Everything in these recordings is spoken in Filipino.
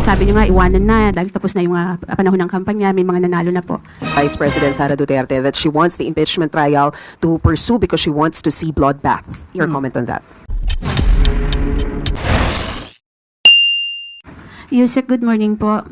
sabi niyo nga, iwanan na dahil tapos na yung ah, panahon ng kampanya, may mga nanalo na po. Vice President Sara Duterte that she wants the impeachment trial to pursue because she wants to see bloodbath. Your comment on that? Yusek, good morning po.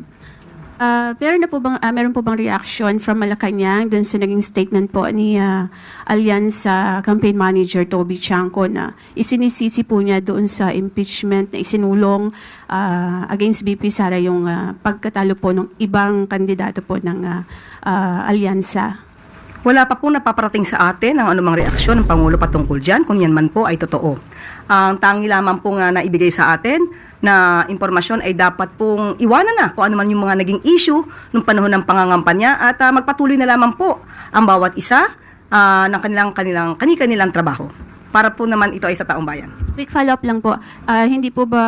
Ah, pero na po bang, ah, meron po bang reaction from Malacanang dun sa naging statement po ni ah, Allianza Campaign Manager Toby Chanco na isinisisi po niya doon sa impeachment na isinulong ah, against BP Sara yung ah, pagkatalo po ng ibang kandidato po ng ah, ah, Allianza. Wala pa po napaparating sa atin ang anumang reaksyon ng Pangulo patungkol dyan kung yan man po ay totoo. Ang tangi lamang po nga naibigay sa atin na impormasyon ay dapat pong iwanan na kung ano yung mga naging issue nung panahon ng pangangampanya at ah, magpatuloy na lamang po ang bawat isa ah, ng kanilang kanilang kani-kanilang trabaho para po naman ito ay sa taong bayan. Quick follow-up lang po. Ah, hindi po ba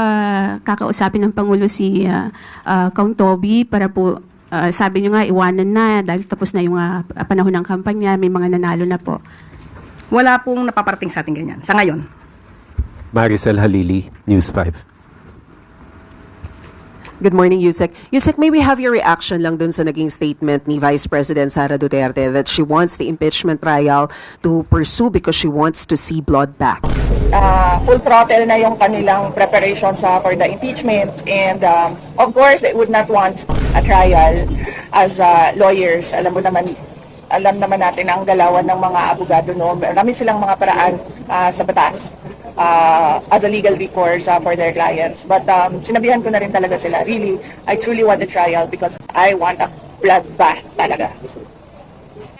kakausapin ng Pangulo si ah, ah, Kong Toby para po, ah, sabi niyo nga, iwanan na dahil tapos na yung ah, panahon ng kampanya, may mga nanalo na po. Wala pong napaparating sa atin ganyan sa ngayon. Maricel Halili, News 5. Good morning, Yusek. Yusek, may we have your reaction lang dun sa naging statement ni Vice President Sara Duterte that she wants the impeachment trial to pursue because she wants to see bloodbath. uh, full throttle na yung kanilang preparations uh, for the impeachment and um, of course they would not want a trial as uh, lawyers. Alam mo naman alam naman natin ang galawan ng mga abogado no? Marami silang mga paraan uh, sa batas uh, as a legal recourse uh, for their clients. But um, sinabihan ko na rin talaga sila really I truly want a trial because I want a bloodbath talaga.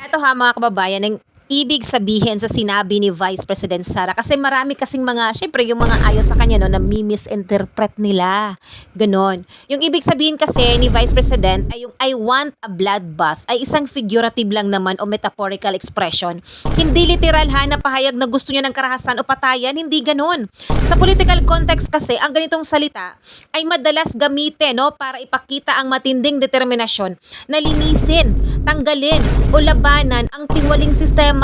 Ito ha mga kababayan, ibig sabihin sa sinabi ni Vice President Sara kasi marami kasing mga, syempre yung mga ayaw sa kanya no, na misinterpret nila. Ganon. Yung ibig sabihin kasi ni Vice President ay yung I want a bloodbath ay isang figurative lang naman o metaphorical expression. Hindi literal ha na pahayag na gusto niya ng karahasan o patayan, hindi ganon. Sa political context kasi, ang ganitong salita ay madalas gamitin no, para ipakita ang matinding determinasyon na linisin, tanggalin o labanan ang tiwaling sistema,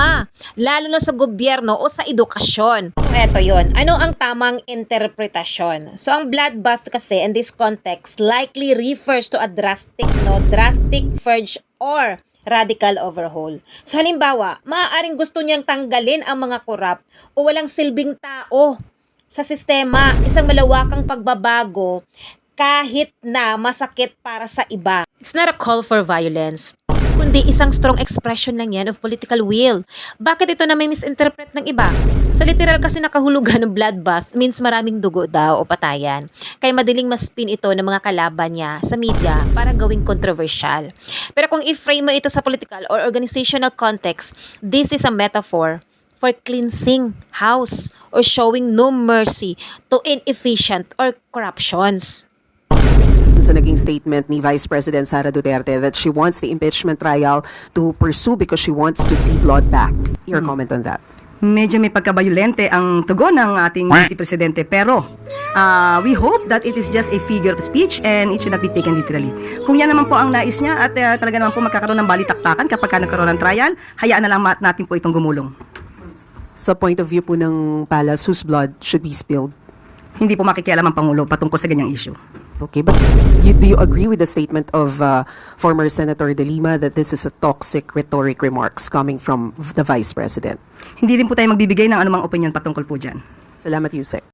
lalo na sa gobyerno o sa edukasyon. So, eto yon. Ano ang tamang interpretasyon? So, ang bloodbath kasi in this context likely refers to a drastic, no, drastic purge or radical overhaul. So halimbawa, maaaring gusto niyang tanggalin ang mga korap o walang silbing tao sa sistema, isang malawakang pagbabago kahit na masakit para sa iba. It's not a call for violence kundi isang strong expression lang yan of political will. Bakit ito na may misinterpret ng iba? Sa literal kasi nakahulugan ng bloodbath means maraming dugo daw o patayan. Kaya madaling maspin ito ng mga kalaban niya sa media para gawing controversial. Pero kung i-frame mo ito sa political or organizational context, this is a metaphor for cleansing house or showing no mercy to inefficient or corruptions. Sa naging statement ni Vice President Sara Duterte that she wants the impeachment trial to pursue because she wants to see bloodbath. Your comment on that? medyo may pagkabayolente ang tugon ng ating Vice Presidente pero ah, we hope that it is just a figure of speech and it should not be taken literally. Kung yan naman po ang nais niya at ah, talaga naman po magkakaroon ng balitaktakan kapag ka nagkaroon ng trial, hayaan na lang natin po itong gumulong. Sa point of view po ng Palace, whose blood should be spilled? Hindi po makikialam ang Pangulo patungkol sa ganyang issue. Okay, but you, do you agree with the statement of uh, former Senator De Lima that this is a toxic rhetoric remarks coming from the Vice President? Hindi rin po tayo magbibigay ng anumang opinion patungkol po dyan. Salamat, Yusek.